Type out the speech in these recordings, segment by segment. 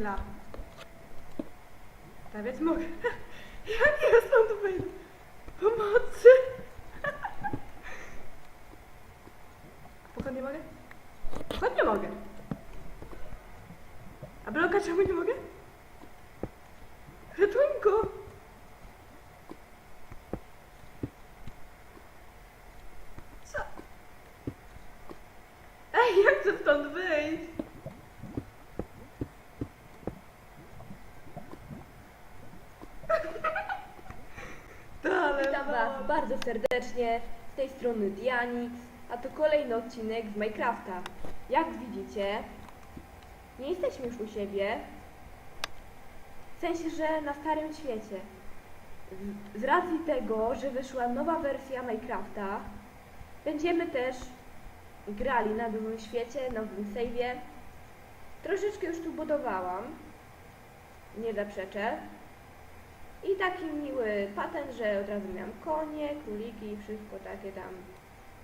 chwila. Więc mogę. Jak ja stąd wyjdę? Pomocy! Pokąd nie mogę? Pokąd nie mogę? A bloka czemu nie mogę? Ratunku! Co? Ej, jak chcę stąd wyjść? Dalej, Witam Was bardzo serdecznie, z tej strony Dianix, a to kolejny odcinek z Minecrafta. Jak widzicie, nie jesteśmy już u siebie, w sensie, że na starym świecie. Z- racji tego, że wyszła nowa wersja Minecrafta, będziemy też grali na nowym świecie, nowym save'ie. Troszeczkę już tu budowałam, nie zaprzeczę. I taki miły patent, że od razu miałam konie, króliki i wszystko takie tam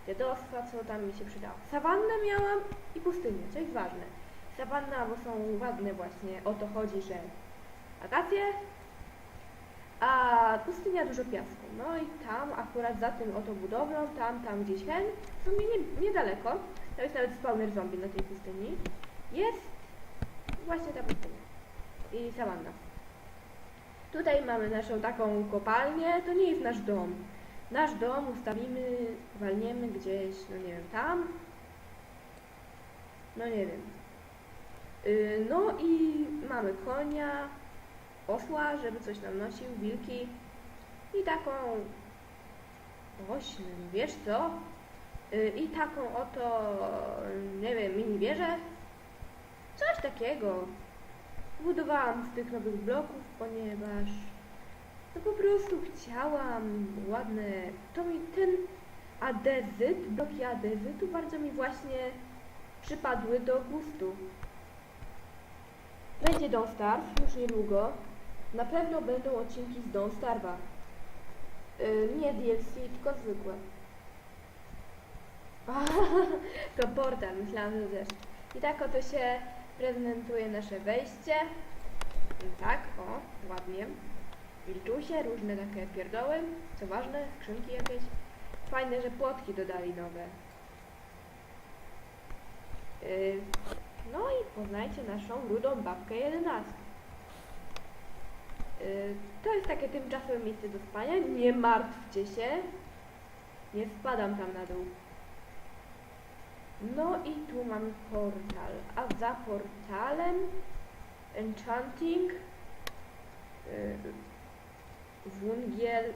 dziadostwa, co tam mi się przydało. Sawannę miałam i pustynię, co jest ważne. Sawanna, bo są ładne właśnie, o to chodzi, że wakacje, a pustynia dużo piasku. No i tam akurat za tym oto budowlą, tam, tam gdzieś hen, w sumie nie, niedaleko, to jest nawet spawner zombie na tej pustyni, jest właśnie ta pustynia i sawanna. Tutaj mamy naszą taką kopalnię, to nie jest nasz dom. Nasz dom ustawimy, walniemy gdzieś, no nie wiem, tam. No nie wiem. Yy, no i mamy konia, osła, żeby coś nam nosił, wilki i taką oślę, wiesz co? Yy, I taką oto, nie wiem, mini wieżę. Coś takiego. Budowałam z tych nowych bloków, ponieważ no po prostu chciałam ładne. To mi ten adezyt, bloki adezytu bardzo mi właśnie przypadły do gustu. Będzie Don't Starve już niedługo. Na pewno będą odcinki z Don't Starve'a. Yy, nie DLC, tylko zwykłe. to portal, myślałam, że też. I tak oto się prezentuje nasze wejście. Tak, o, ładnie. Wilczusie, różne takie pierdoły, co ważne, skrzynki jakieś. Fajne, że płotki dodali nowe. Yy, no i poznajcie naszą rudą babkę 11. Yy, to jest takie tymczasowe miejsce do spania. Nie martwcie się. Nie spadam tam na dół. No i tu mamy portal, a za portalem enchanting, yy, wungiel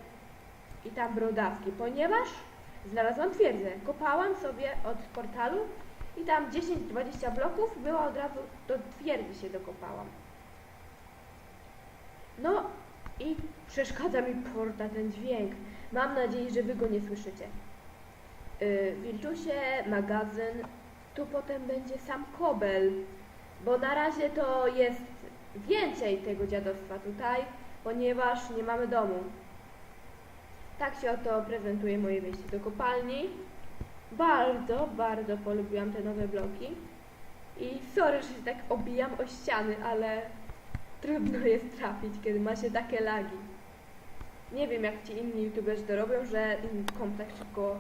i tam brodawki, ponieważ znalazłam twierdzę. Kopałam sobie od portalu i tam 10-20 bloków było od razu do twierdzy się dokopałam. No i przeszkadza mi porta ten dźwięk. Mam nadzieję, że wy go nie słyszycie. Yy, Wilczusie, magazyn, tu potem będzie sam kobel, bo na razie to jest więcej tego dziadostwa tutaj, ponieważ nie mamy domu. Tak się oto prezentuje moje wejście do kopalni. Bardzo, bardzo polubiłam te nowe bloki. I sorry, że się tak obijam o ściany, ale trudno jest trafić, kiedy ma się takie lagi. Nie wiem, jak ci inni youtuberzy to robią, że im komp tak szybko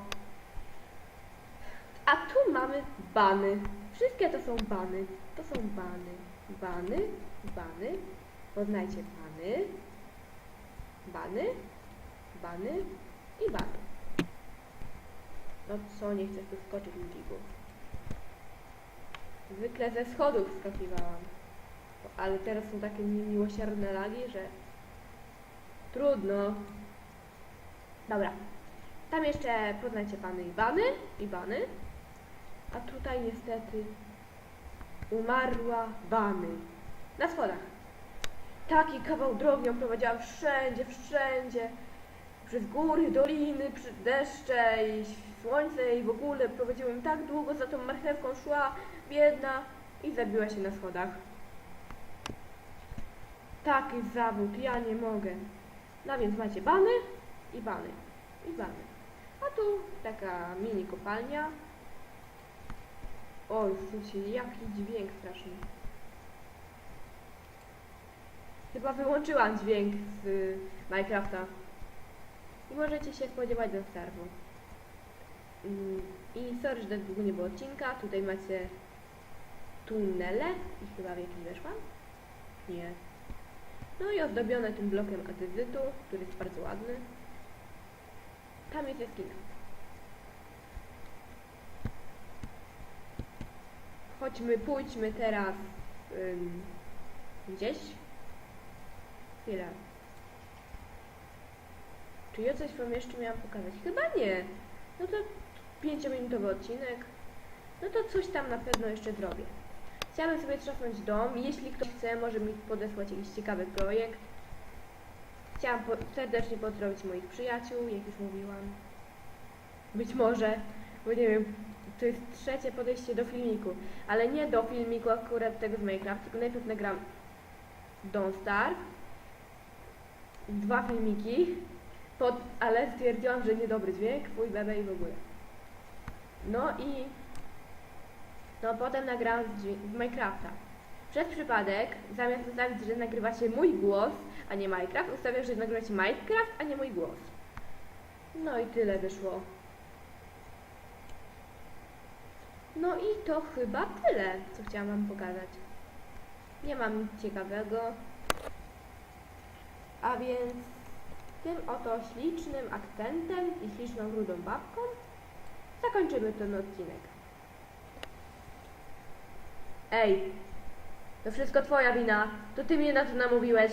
a tu mamy bany. Wszystkie to są bany. To są bany. Bany, bany. Poznajcie bany. Bany, bany i bany. No co, nie chcesz tu skoczyć ludziku. Zwykle ze schodów skakiwałam. Ale teraz są takie miłosierne lagi, że trudno. Dobra. Tam jeszcze poznajcie bany i bany i bany. A tutaj niestety umarła Bany. Na schodach. Taki kawał drogi ją prowadziłam wszędzie, wszędzie. Przez góry, doliny, przez deszcze i słońce i w ogóle prowadziłem tak długo, za tą marchewką szła, biedna i zabiła się na schodach. Taki zawód, ja nie mogę. No więc macie bany i bany i bany. A tu taka mini kopalnia. Oj, słuchajcie, jaki dźwięk straszny. Chyba wyłączyłam dźwięk z y, Minecrafta. I możecie się spodziewać do serwu. Mm, I sorry, że tak długo nie było odcinka. Tutaj macie tunele i chyba w jakieś weszłam? Nie. No i ozdobione tym blokiem adezytu, który jest bardzo ładny. Tam jest jaskinia. Chodźmy, pójdźmy teraz ym, gdzieś. Chwilę. Czy ja coś wam jeszcze miałam pokazać? Chyba nie. No to pięciominutowy odcinek. No to coś tam na pewno jeszcze zrobię. Chciałabym sobie trzasnąć dom. Jeśli ktoś chce, może mi podesłać jakiś ciekawy projekt. Chciałam po serdecznie pozdrowić moich przyjaciół, jak już mówiłam. Być może, bo nie wiem, to jest trzecie podejście do filmiku, ale nie do filmiku akurat tego z Minecraft, tylko najpierw nagram Don't Starve, dwa filmiki, pod, ale stwierdziłam, że niedobry dźwięk, fuj, bebe i w ogóle. No i no potem nagrałam z, z Minecrafta. Przez przypadek, zamiast ustawić, że nagrywa się mój głos, a nie Minecraft, ustawiam, że nagrywa się Minecraft, a nie mój głos. No i tyle wyszło. No i to chyba tyle, co chciałam wam pokazać. Nie mam nic ciekawego. A więc tym oto ślicznym akcentem i śliczną rudą babką zakończymy ten odcinek. Ej, to wszystko twoja wina. To ty mnie na to namówiłeś.